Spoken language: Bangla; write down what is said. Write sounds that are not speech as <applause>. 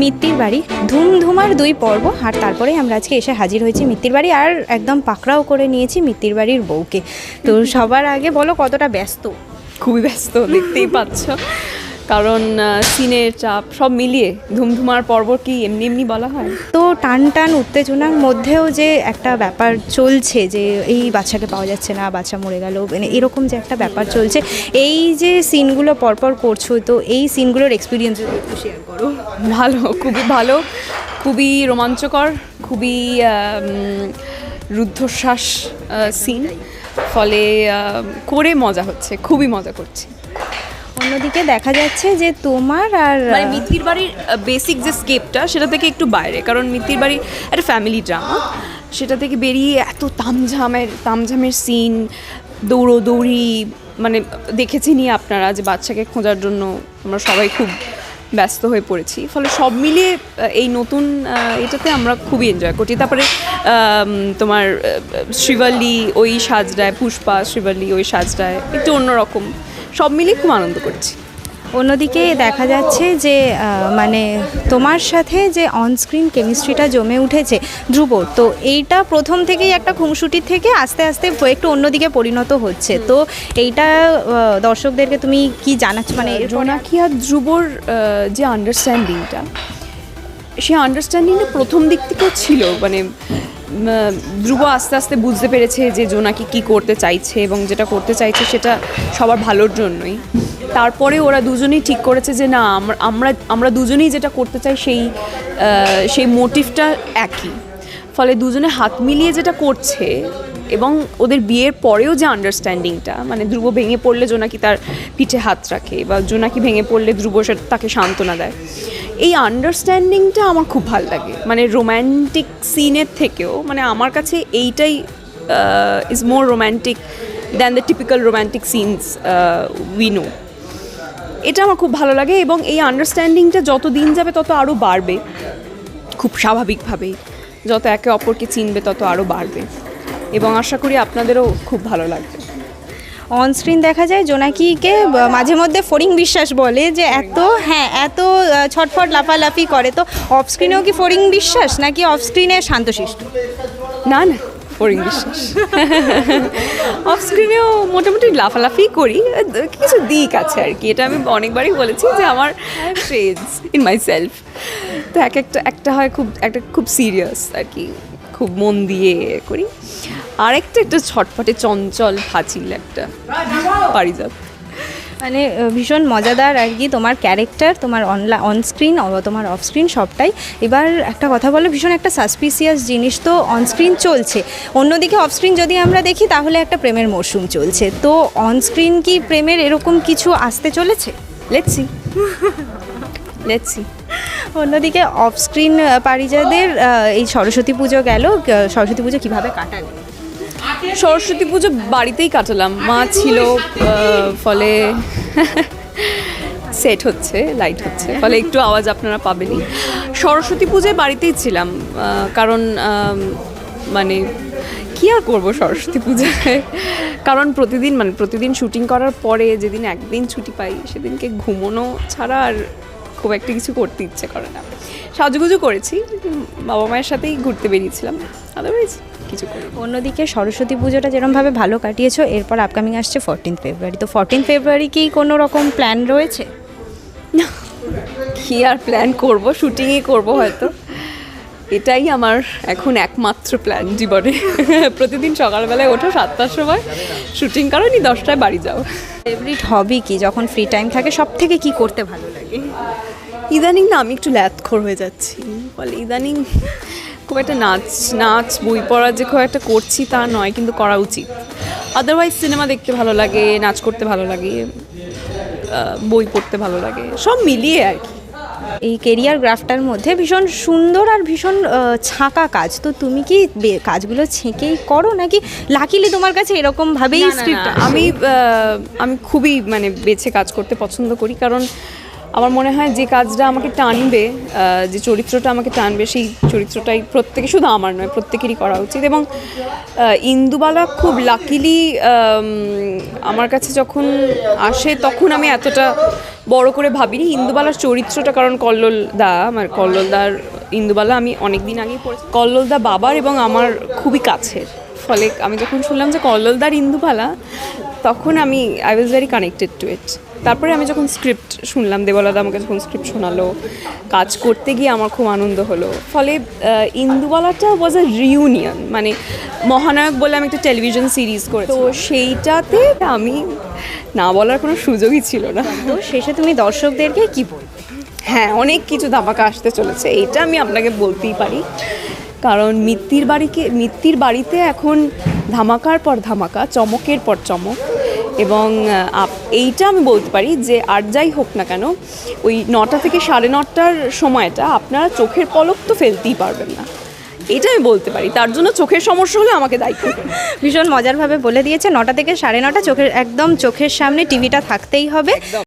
মিত্তির বাড়ি। ধুমধুমার দুই পর্ব। আর তারপরে আমরা আজকে এসে হাজির হয়েছি মিত্তির বাড়ি আর একদম পাকড়াও করে নিয়েছি মিত্তির বাড়ির বউকে। তো সবার আগে বলো কতটা ব্যস্ত? খুবই ব্যস্ত, দেখতেই পাচ্ছ। কারণ সিনের চাপ সব মিলিয়ে ধুমধুমার পর্ব কি এমনি এমনি বলা হয়? তো টান টান উত্তেজনার মধ্যেও যে একটা ব্যাপার চলছে যে এই বাচ্চাকে পাওয়া যাচ্ছে না বাচ্চা মরে গেল মানে এরকম যে একটা ব্যাপার চলছে এই যে সিনগুলো পরপর করছ তো এই সিনগুলোর এক্সপিরিয়েন্স যদি একটু শেয়ার করো। ভালো খুবই ভালো খুবই রোমাঞ্চকর খুবই রুদ্ধশ্বাস সিন ফলে করে মজা হচ্ছে খুবই মজা করছি। অন্যদিকে দেখা যাচ্ছে যে তোমার আর মানে মিথির বাড়ির বেসিক যে স্কেপটা সেটা থেকে একটু বাইরে। কারণ মিথির বাড়ি একটা ফ্যামিলি ড্রামা সেটা থেকে বেরিয়ে এত তামঝামের তামঝামের সিন দৌড়োদৌড়ি মানে দেখেছি নিয়ে আপনারা যে বাচ্চাকে খোঁজার জন্য আমরা সবাই খুব ব্যস্ত হয়ে পড়েছি। ফলে সব মিলিয়ে এই নতুন এটাতে আমরা খুবই এনজয় করছি। তারপরে তোমার আহ, ওই সাজটায় পুষ্পা শ্রীবল্লী ওই সাজটায় একটু অন্যরকম। সব মিলিয়ে খুব আনন্দ করছি। অন্যদিকে দেখা যাচ্ছে যে মানে তোমার সাথে যে অনস্ক্রিন কেমিস্ট্রিটা জমে উঠেছে ধ্রুব তো এইটা প্রথম থেকেই একটা খুনসুটি থেকে আস্তে আস্তে একটু অন্যদিকে পরিণত হচ্ছে। তো এইটা দর্শকদেরকে তুমি কি জানাচ্ছ? মানে জোনাকি আর ধ্রুবর যে আন্ডারস্ট্যান্ডিংটা সেই আন্ডারস্ট্যান্ডিংটা প্রথম দিক থেকেও ছিল মানে ধ্রুব আস্তে আস্তে বুঝতে পেরেছে যে জোনাকি কি করতে চাইছে এবং যেটা করতে চাইছে সেটা সবার ভালোর জন্যই। তারপরে ওরা দুজনেই ঠিক করেছে যে না আমরা আমরা দুজনেই যেটা করতে চাই সেই সেই মোটিভটা একই। ফলে দুজনে হাত মিলিয়ে যেটা করছে এবং ওদের বিয়ের পরেও যে আন্ডারস্ট্যান্ডিংটা মানে ধ্রুব ভেঙে পড়লে জোনাকি তার পিঠে হাত রাখে বা জোনাকি ভেঙে পড়লে ধ্রুব তাকে সান্ত্বনা দেয়। এই আন্ডারস্ট্যান্ডিংটা আমার খুব ভালো লাগে। মানে রোম্যান্টিক সিনের থেকেও মানে আমার কাছে এইটাই is more romantic than the typical romantic scenes we know এটা আমার খুব ভালো লাগে এবং এই আন্ডারস্ট্যান্ডিংটা যত দিন যাবে তত আরও বাড়বে। খুব স্বাভাবিকভাবেই। যত একে অপরকে চিনবে তত আরও বাড়বে। এবং আশা করি আপনাদেরও খুব ভালো লাগবে। অনস্ক্রিন দেখা যায় জোনাকিকে মাঝে মধ্যে ফরিং বিশ্বাস বলে যে এত হ্যাঁ এত ছটফট লাফালাফি করে। তো অফ স্ক্রিনেও কি ফরিং বিশ্বাস নাকি অফ স্ক্রিনে শান্তশিষ্ট? না না ফরিং বিশ্বাস। <laughs> অফ স্ক্রিনেও মোটামুটি লাফালাফি করি কিছু দিক আছে আর কি। এটা আমি অনেকবারই বলেছি যে আমার ট্রেডস ইন মাই সেলফ তো এক একটা একটা হয় খুব একটা খুব সিরিয়াস আর কি খুব মন দিয়ে করি। আরেকটা একটা ছটফটে চঞ্চল ফাচিল একটা। পারিজাত। মানে ভীষণ মজাদার আর কি তোমার ক্যারেক্টার, তোমার অনলা অনস্ক্রিন তোমার অফ স্ক্রিন সবটাই। এবার একটা কথা বলো, ভীষণ একটা সাসপিসিয়াস জিনিস তো অনস্ক্রিন চলছে। অন্যদিকে অফ স্ক্রিন যদি আমরা দেখি, তাহলে একটা প্রেমের মরশুম চলছে। তো অনস্ক্রিন কি প্রেমের এরকম কিছু আসতে চলেছে? লেটসি লেটসি অন্যদিকে অফ স্ক্রিন পারিজাদের এই সরস্বতী পুজো গেল সরস্বতী পুজো কীভাবে কাটালে? সরস্বতী পুজো বাড়িতেই কাটালাম। মা ছিল ফলে <laughs> সেট হচ্ছে লাইট হচ্ছে ফলে একটু আওয়াজ আপনারা পাবেনই। সরস্বতী পুজোয় বাড়িতেই ছিলাম কারণ মানে কী আর করব সরস্বতী পুজোয়? <laughs> কারণ প্রতিদিন মানে প্রতিদিন শুটিং করার পরে যেদিন একদিন ছুটি পাই সেদিনকে ঘুমোনো ছাড়া আর খুব একটা কিছু করতে ইচ্ছে করে না। সাজুগুজু করেছি বাবা মায়ের সাথেই ঘুরতে বেরিয়েছিলাম। আদারওয়াইজ কিছু করি। অন্যদিকে সরস্বতী পুজোটা যেরমভাবে ভালো কাটিয়েছো, এরপর আপকামিং আসছে ফোরটিন ফেব্রুয়ারি তো ফোরটিন ফেব্রুয়ারি কি কোনো রকম প্ল্যান রয়েছে? কি আর প্ল্যান করব? শুটিংই করব হয়তো। এটাই আমার এখন একমাত্র প্ল্যান জীবনে। প্রতিদিন সকালবেলায় ওঠো সাতটার সময়। শুটিং করো, নি দশটায় বাড়ি যাও। ফেভারিট হবি কি? যখন ফ্রি টাইম থাকে সব থেকে কি করতে ভালো লাগে? ইদানিং না, আমি একটু ল্যাথখোর হয়ে যাচ্ছি। বলে ইদানিং খুব একটা নাচ নাচ বই পড়া যে খুব একটা করছি তা নয় কিন্তু করা উচিত। আদারওয়াইজ সিনেমা দেখতে ভালো লাগে নাচ করতে ভালো লাগে বই পড়তে ভালো লাগে সব মিলিয়ে আর কি। এই কেরিয়ার গ্রাফটার মধ্যে ভীষণ সুন্দর আর ভীষণ ছাঁকা কাজ। তো তুমি কি কাজগুলো ছেঁকেই করো নাকি লাকিলি তোমার কাছে এরকম ভাবেই না, না, স্ক্রিপ্ট আমি আমি খুবই মানে বেছে কাজ করতে পছন্দ করি কারণ আমার মনে হয় যে কাজটা আমাকে টানবে যে চরিত্রটা আমাকে টানবে, সেই চরিত্রটাই প্রত্যেকে, শুধু আমার নয়, প্রত্যেকেরই করা উচিত। এবং ইন্দুবালা খুব লাকিলি আমার কাছে যখন আসে তখন আমি এতটা বড় করে ভাবিনি। ইন্দুবালার চরিত্রটা, কারণ কল্লোল দা, আমার কল্লোলদার ইন্দুবালা আমি অনেক দিন আগেই পড়েছি। কল্লোলদা বাবার এবং আমার খুবই কাছের। ফলে আমি যখন শুনলাম যে কল্লোলদার ইন্দুবালা তখন আমি I was very connected to it তারপরে আমি যখন স্ক্রিপ্ট শুনলাম দেবলাদা আমাকে যখন স্ক্রিপ্ট শোনালো কাজ করতে গিয়ে আমার খুব আনন্দ হলো। ফলে ইন্দুবালাটা ওয়াজ আ রিউনিয়ন মানে মহানায়ক বলে আমি একটা টেলিভিশন সিরিজ করে তো সেইটাতে আমি না বলার কোনো সুযোগই ছিল না। তো শেষে তুমি দর্শকদেরকে কি বলবে হ্যাঁ অনেক কিছু ধামাকা আসতে চলেছে। এইটা আমি আপনাকে বলতেই পারি। কারণ মিত্তির বাড়িকে মিত্তির বাড়িতে এখন ধামাকার পর ধামাকা চমকের পর চমক। এবং আপ- এইটা আমি বলতে পারি যে আর যাই হোক না কেন ওই নটা থেকে সাড়ে নটার সময়টা আপনারা চোখের পলক তো ফেলতেই পারবেন না। এটা আমি বলতে পারি। তার জন্য চোখের সমস্যা হলে আমাকে দায়িত্ব করবেন ভীষণ মজারভাবে বলে দিয়েছে নটা থেকে সাড়ে নটা চোখের একদম চোখের সামনে টিভিটা থাকতেই হবে।